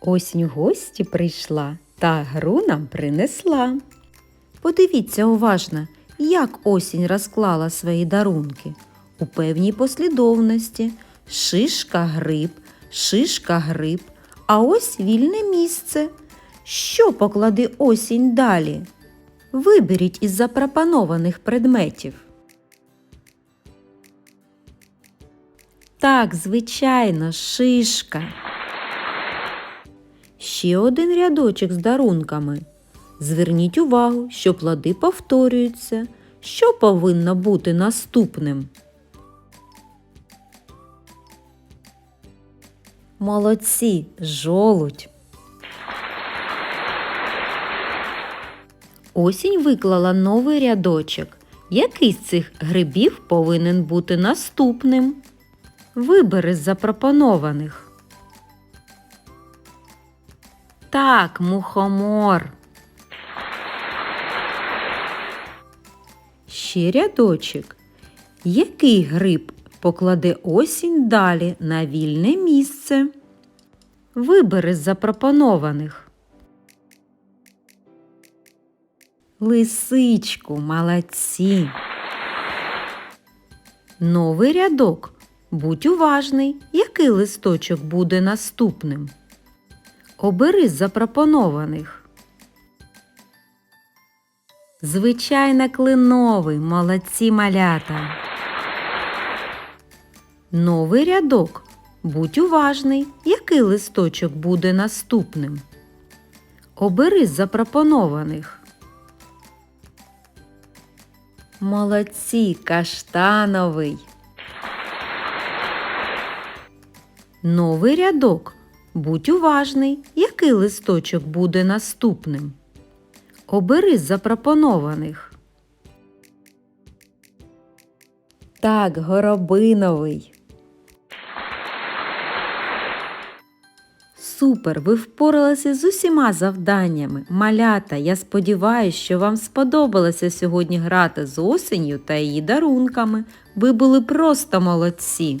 Осінь в гості прийшла та гру нам принесла. Подивіться уважно, як осінь розклала свої дарунки. У певній послідовності шишка гриб, шишка гриб, а ось вільне місце. Що поклади осінь далі? Виберіть із запропонованих предметів. Так, звичайно, шишка. Ще один рядочок з дарунками. Зверніть увагу, що плоди повторюються. Що повинно бути наступним? Молодці, жолудь. Осінь виклала новий рядочок. Який з цих грибів повинен бути наступним? Вибери з запропонованих. Так, мухомор. Ще рядочок. Який гриб покладе осінь далі на вільне місце? Вибери з запропонованих. Лисичку, молодці. Новий рядок. Будь уважний, який листочок буде наступним. Обери з запропонованих. Звичайно, клиновий, молодці малята. Новий рядок. Будь уважний, який листочок буде наступним. Обери з запропонованих. Молодці, каштановий. Новий рядок. Будь уважний, який листочок буде наступним. Обери запропонованих. Так, горобиновий. Супер! Ви впоралися з усіма завданнями. Малята, я сподіваюся, що вам сподобалося сьогодні грати з осенью та її дарунками. Ви були просто молодці.